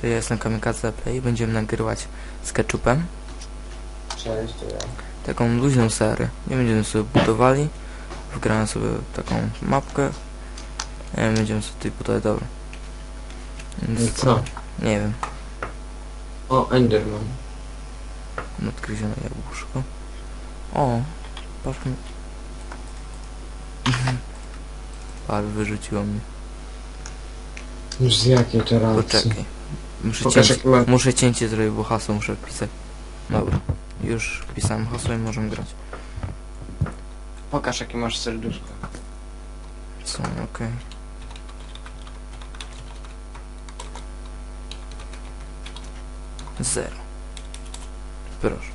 Czyli ja jestem Kamikaze Play i będziemy nagrywać z ketchupem Cześć, to ja. taką luźną serię. Nie będziemy sobie budowali, wgrałem sobie taką mapkę i będziemy sobie tutaj budować, dobra. Więc co? Nie wiem, O, Enderman. nadgryzione jabłuszko. O, patrz mi. Ale wyrzuciło mnie. Już z jakiej to racji? Poczekaj. Muszę Pokaż cięcie, ma... muszę cięcie zrobić, bo hasło muszę wpisać. Dobra, już wpisałem hasło i możemy grać. Pokaż jakie masz serduszko. Są, okej. Zero. Proszę.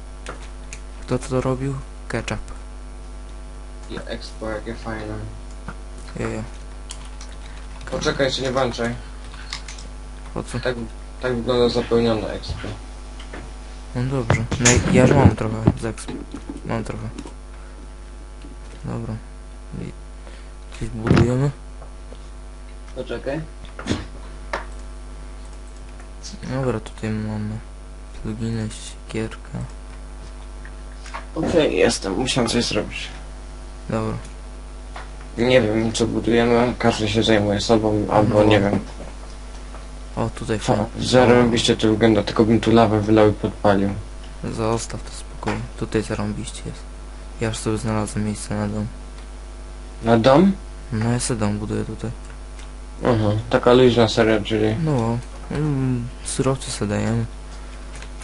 Kto to robił? Ketchup. I expo jakie fajne. Jeje. Poczekaj, jeszcze nie włączaj. Po co? Tak, tak wygląda zapełnione expo. No dobrze. No i ja już mam trochę z. Mam trochę. Dobra. I coś budujemy? Poczekaj. Dobra, tutaj mamy pluginy, siekierka. Okej, jestem. Musiałem coś zrobić. Dobra. Nie wiem, co budujemy. Każdy się zajmuje sobą, albo No. nie wiem. O, tutaj fajnie. Zarobiście to wygląda, tylko bym tu lawę wylał i podpalił. Zostaw to spokojnie. Tutaj zarąbiście jest. Ja już sobie znalazłem miejsce na dom. Na dom? No ja sobie dom buduję tutaj. Aha, taka luźna seria, czyli... No, mm, surowce sobie dajemy.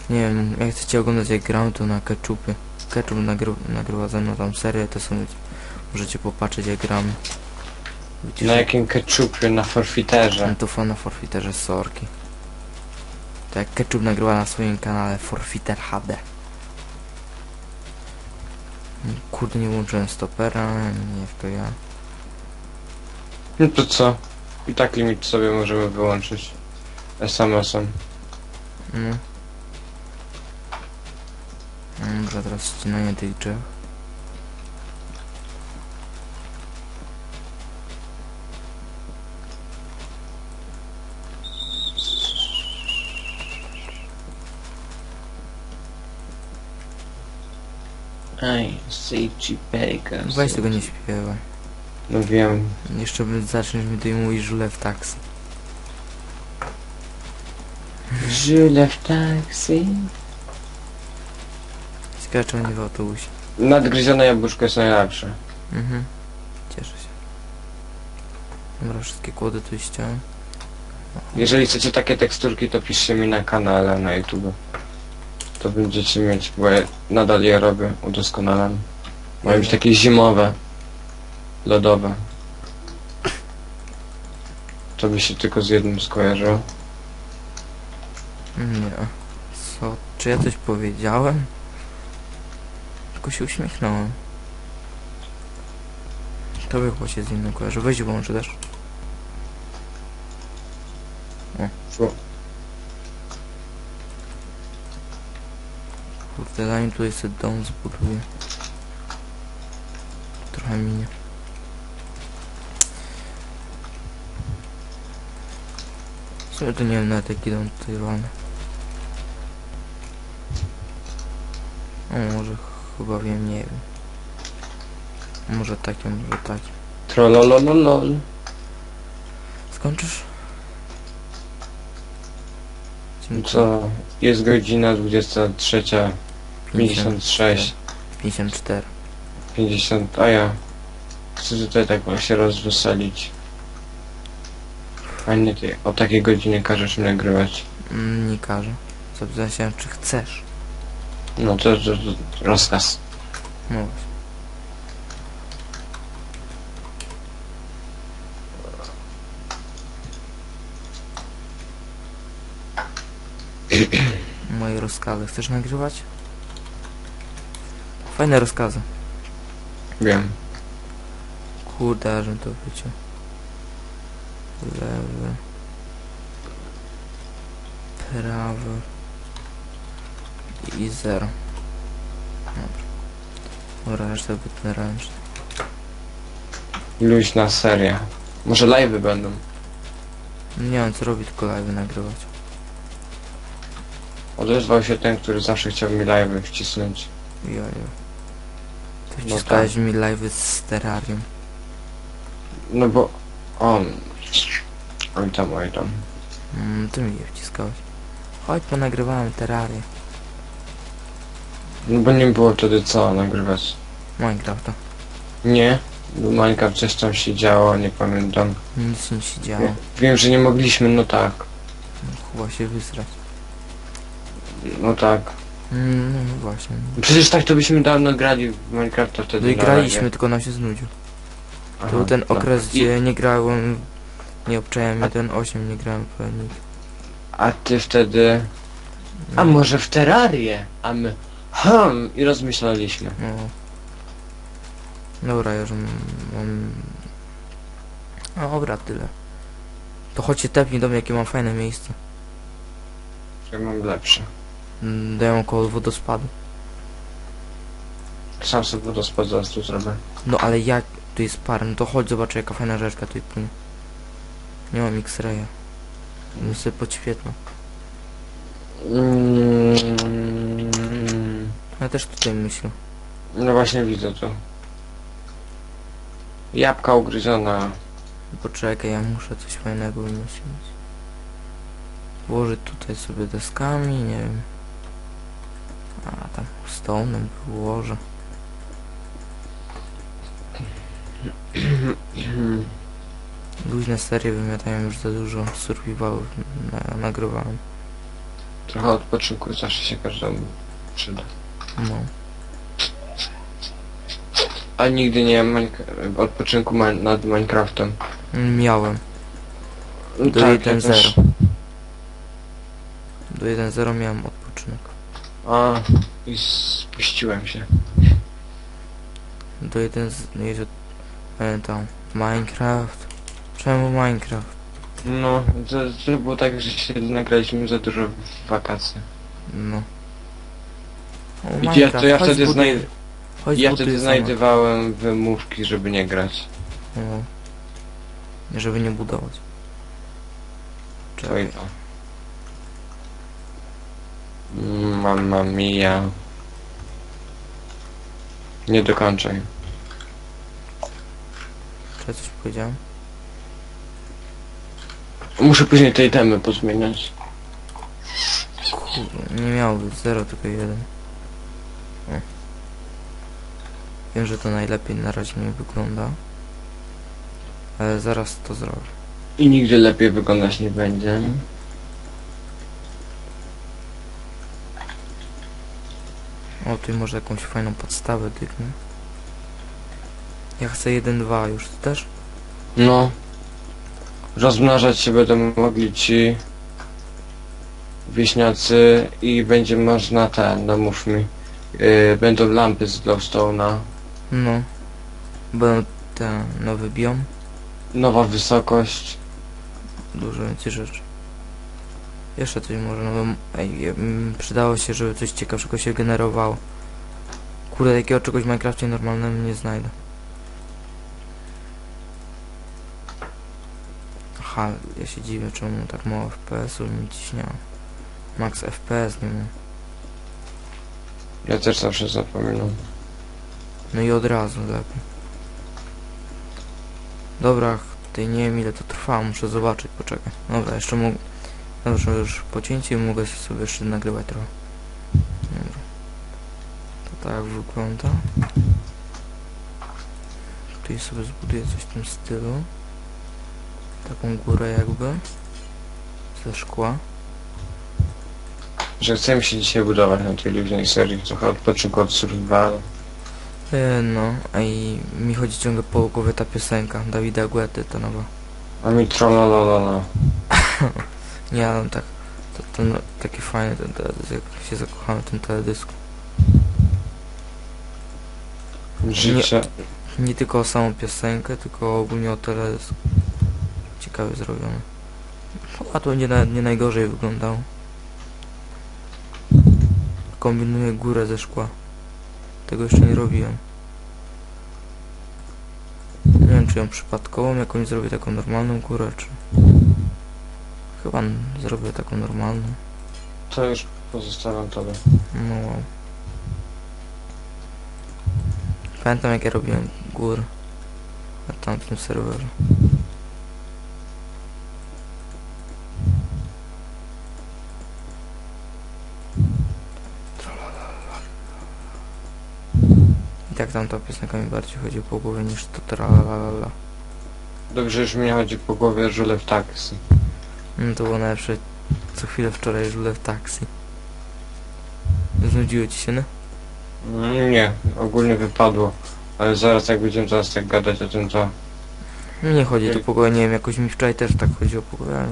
Nie wiem, jak chcecie oglądać jak gram, to na ketchupie. Ketchup nagry nagrywa ze mną tam serię, to sobie możecie popatrzeć jak gramy. Widzicie, Na jakim ketchupie? Na forfiterze. No fan na Forfiterze sorki. To jak Ketchup nagrywa na swoim kanale Forfiter HD. Kurde, nie włączyłem stopera, nie w to ja. No to co? I tak limit sobie możemy wyłączyć. SMS-em. No. Dobra, teraz ścinanie tych drzew. Ej, Seichi Baker. Weź tego nie śpiewaj. No wiem. Jeszcze by- zaczniesz mi tutaj mówić żule w taksy. Żyle w taksi. Skaczą nie w autobusie. Nadgryzione jabłuszko jest najlepsze. Mhm. Cieszę się. Dobra, wszystkie kłody tu ściąłem. Jeżeli chcecie takie teksturki, to piszcie mi na kanale na YouTube. To będziecie mieć, bo ja nadal je robię, udoskonalam. Mają być takie zimowe, lodowe. To by się tylko z jednym skojarzyło. Nie. Co? Czy ja coś powiedziałem? Tylko się uśmiechnąłem. To by chyba się z innym kojarzy. Weź włączy też. Fu. Kurde, zanim tutaj sobie dom zbuduję. Trochę minie. Sumie to nie wiem nawet jaki dom tutaj walny. O, może chyba wiem, nie wiem. Może taki, może taki. Trollololol. Skończysz? Dziękuję. Co? Jest godzina 23.56. 56. 54. 50, a ja chcę tutaj tak właśnie rozweselić. A nie ty, o takiej godzinie każesz mi nagrywać. Mm, nie każę. Zapytałem się, czy chcesz. No to, to, to rozkaz. No właśnie. Moje rozkazy. Chcesz nagrywać? Fajne rozkazy. Wiem. Kurde, że to wiecie. Lewy. Prawy. I zero. Dobra. Dobra, resztę wytnę ręcznie. Luźna seria. Może live'y będą. Nie mam co robić, tylko live nagrywać. Odezwał się ten, który zawsze chciał mi live wcisnąć. Jojo. Wciskałeś mi live z terrarium. No bo on... Oj tam, oj tam. Mm, ty mi je wciskałeś. Chodź, ponagrywałem terrarię. No bo nie było wtedy co nagrywać. Minecrafta. Nie, bo Minecraft coś tam się działo, nie pamiętam. Nic nie się działo. Wiem, że nie mogliśmy, no tak. Chyba się wysrać. No tak. Mm, no właśnie. Przecież tak to byśmy dawno grali w Minecrafta wtedy. No i na graliśmy, tylko nam się znudził. To Aha, był ten no. okres, I- gdzie nie grałem, nie obczałem A- 1.8, nie grałem w nic. A ty wtedy... A może w Terrarię? A my... Hmm, i rozmyślaliśmy. No. Dobra, już m- mam... No dobra, tyle. To chodźcie tepnij do mnie, jakie mam fajne miejsce. Ja mam lepsze. Mm, Dają koło wodospadu. Sam sobie wodospad zaraz tu zrobię. No ale jak tu jest par, no to chodź zobacz jaka fajna rzeczka tutaj płynie. Nie mam X-raya. No sobie podświetlę. Mm, Ja też tutaj myślę. no właśnie widzę to. Jabłka ugryziona. Poczekaj, ja muszę coś fajnego wymyślić. Włożyć tutaj sobie deskami, nie wiem. A tam stone'em wyłożę. Luźne serie wymiatają już za dużo survivalów na, nagrywałem. Trochę odpoczynku zawsze się każdemu przyda. No. A nigdy nie Minecra- odpoczynku ma- nad Minecraftem. Miałem. No Do tak, ja 1.0. też. Do 1.0 miałem odpoczynek. A, i spuściłem się. Do 1 z... no jest... Pamiętam. Minecraft. Czemu Minecraft? No, to, to było tak, że się nagraliśmy za dużo w wakacje. No. O, I ja, to ja chodź wtedy, znaj chodź ja wtedy zamek. znajdowałem wymówki, żeby nie grać. No. Żeby nie budować. To i Czekaj. Mamma mia. Nie dokończaj. Ja coś powiedziałem? Muszę później tej temy pozmieniać. Kurde, nie miało być 0, tylko 1. O. Wiem, że to najlepiej na razie nie wygląda. Ale zaraz to zrobię. I nigdy lepiej wyglądać nie będzie. O, tu może jakąś fajną podstawę dyknę. Ja chcę 1-2 już, ty też? No. Rozmnażać się będą mogli ci wieśniacy i będzie można ten, no mów mi. Yy, będą lampy z glowstone'a. No. Będą te nowy biom. Nowa wysokość. Dużo więcej rzeczy. Jeszcze coś może nowym... Ej, przydało się, żeby coś ciekawszego się generowało. Kurde, takiego czegoś w Minecrafcie normalnym nie znajdę. Aha, ja się dziwię, czemu tak mało FPS-u mi ciśniało. Max FPS nie mam. Ja też zawsze zapominam. No i od razu lepiej. Dobra, tutaj nie wiem ile to trwa, muszę zobaczyć, poczekaj. Dobra, jeszcze mogę... Dobrze, już po cięciu mogę sobie jeszcze nagrywać trochę. Dobra. To tak wygląda. Tutaj sobie zbuduję coś w tym stylu. Taką górę jakby. Ze szkła. Że chcemy się dzisiaj budować na tej luźnej serii. Trochę odpoczynku od survivalu. E, no, a i mi chodzi ciągle po głowie ta piosenka Dawida Guety, ta nowa. A mi trollolololo. Nie, ale tak, to, no, taki fajny ten teledysk, jak się zakochałem w tym teledysku. Życie. Nie tylko o samą piosenkę, tylko ogólnie o teledysk. Ciekawie zrobiony. A to nie, na, nie najgorzej wyglądało. Kombinuję górę ze szkła. Tego jeszcze nie robiłem. Nie wiem, czy ją przypadkową jakąś zrobię taką normalną górę, czy... Chyba zrobię taką normalną. To już Pozostawiam tobie. No wow. Pamiętam jak ja robiłem gór na tamtym serwerze. I tak tamta piosenka mi bardziej chodzi po głowie niż to tralalala. Dobrze, już mnie chodzi po głowie żule w taksy. No to było najlepsze co chwilę wczoraj żule w taksi. Znudziło ci się, no? Mm, Nie, ogólnie wypadło. Ale zaraz jak będziemy teraz tak gadać o tym, to Nie chodzi tu po głowie, nie wiem, jakoś mi wczoraj też tak chodziło głowie, ale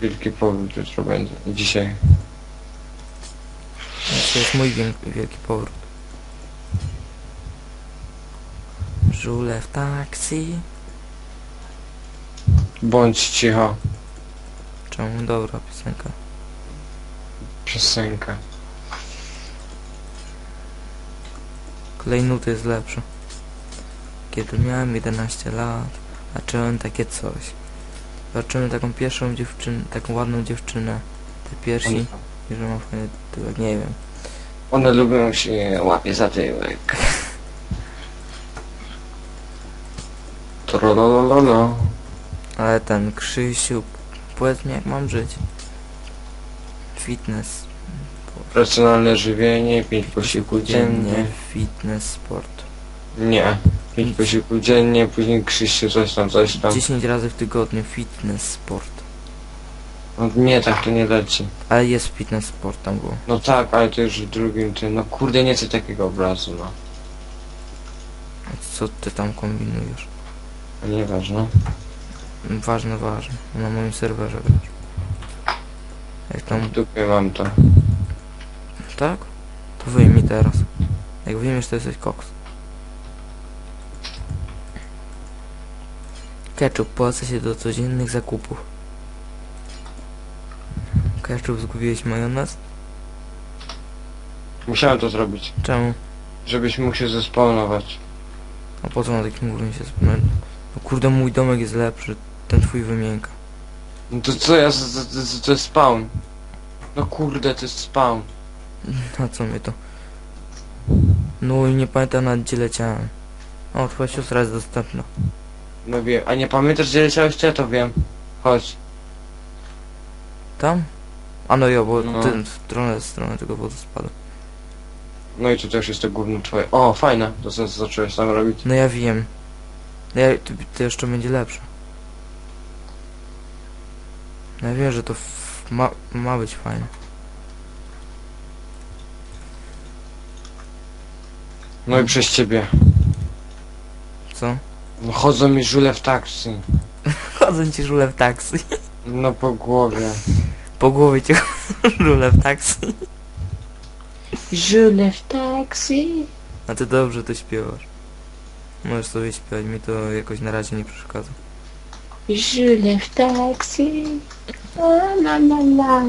wielki powrót jutro będzie. Dzisiaj. to jest mój wielki, wielki powrót. Żule w taksi. Bądź cicho. Czemu? Dobra piosenka. Piosenka. Kolej nuty jest lepszy. Kiedy miałem 11 lat, zacząłem takie coś. Zobaczyłem taką pierwszą dziewczynę, taką ładną dziewczynę. Te piersi, i że ma fajny tyłek, nie wiem. one lubią się łapie za tyłek. Trolololo. Ale ten Krzysiu, powiedz mi jak mam żyć. Fitness. Racjonalne żywienie, 5 posiłków dziennie. Fitness, sport. Nie. 5 posiłków dziennie, później Krzysiu coś tam, coś tam. 10 razy w tygodniu fitness, sport. No nie, tak to nie leci. Ale jest fitness, sport tam było. No tak, ale to już w drugim tym. No kurde, nie chcę takiego obrazu, no. A Co ty tam kombinujesz? Nieważne. Ważne, ważne. Na moim serwerze grasz. Jak tam... W dupie mam to. Tak? To wyjmij teraz. Jak wyjmiesz, to jesteś koks. Ketchup płaca się do codziennych zakupów. Ketchup zgubiłeś majonez? Musiałem to zrobić, Czemu? żebyś mógł się zespawnować. A po co na takim głównym się spomnę? No kurde, mój domek jest lepszy. Ten twój wymienka. No to co ja, to jest spawn. No kurde, to jest spawn. Na co mnie to? No i nie pamiętam nad gdzie leciałem. O, twoja siostra jest dostępna. No wiem, a nie pamiętasz gdzie leciałeś, to ja to wiem. Chodź. Tam? A no jo, bo No. ty w stronę, w stronę tego wodospadu. No i tu też jest to gówno twoje. O, fajne, to co zacząłeś tam robić. No ja wiem. No ja, to, to jeszcze będzie lepsze. No ja wiem, że to ma, ma być fajne. No i przez ciebie. Co? No chodzą mi żule w taksy. Chodzą ci żule w taksy. No po głowie. Po głowie cię żule w taksy. Żule w taksi. A ty dobrze to śpiewasz. Możesz sobie śpiewać, mi to jakoś na razie nie przeszkadza. Żule w taksi. La la la la.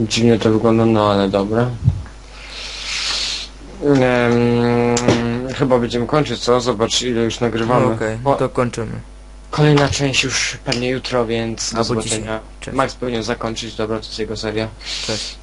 Dziwnie to wygląda, no ale dobra. Em, chyba będziemy kończyć, co? Zobacz ile już No nagrywamy. okej, O, to kończymy. Kolejna część już pewnie jutro, więc do Albo zobaczenia. Cześć. Max powinien zakończyć, dobra, to jest jego seria. Cześć.